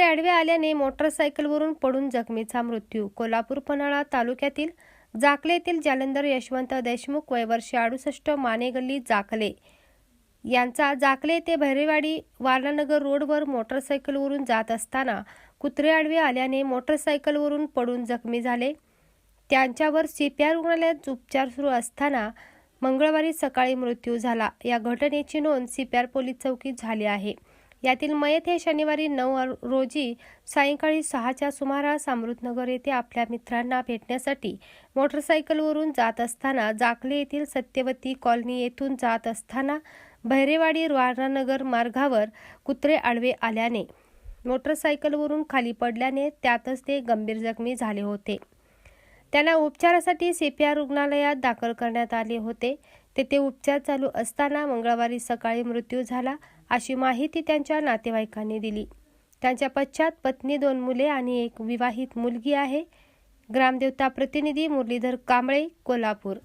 आडवे आल्याने मोटरसायकलवरून पडून जखमीचा मृत्यू. कोल्हापूर पन्हाळा तालुक्यातील जाकले येथील जालंधर यशवंत देशमुख वय अडुसष्ट माने गल्ली जाकले यांचा जाकले ते भैरेवाडी वारणानगर रोडवर मोटरसायकलवरून जात असताना कुत्रे आडवे आल्याने मोटरसायकलवरून पडून जखमी झाले. त्यांच्यावर सीपीआर रुग्णालयात उपचार सुरू असताना मंगळवारी सकाळी मृत्यू झाला. या घटनेची नोंद सीपीआर पोलीस चौकीत झाली आहे. यातील मयत हे शनिवारी नऊ रोजी सायंकाळी सहाच्या सुमारास अमृतनगर येथे आपल्या मित्रांना भेटण्यासाठी मोटरसायकलवरून जात असताना जाकले येथील सत्यवती कॉलनी येथून जात असताना भैरेवाडी वारणानगर मार्गावर कुत्रे आडवे आल्याने मोटरसायकलवरून खाली पडल्याने त्यातच ते गंभीर जखमी झाले होते. त्यांना उपचारासाठी सीपीआर रुग्णालयात दाखल करण्यात आले होते. तेथे उपचार चालू असताना मंगळवारी सकाळी मृत्यू झाला अशी माहिती त्यांच्या नातेवाईकांनी दिली. त्यांच्या पश्चात पत्नी दोन मुले आणि एक विवाहित मुलगी आहे. ग्रामदेवता प्रतिनिधी मुरलीधर कांबळे कोल्हापूर.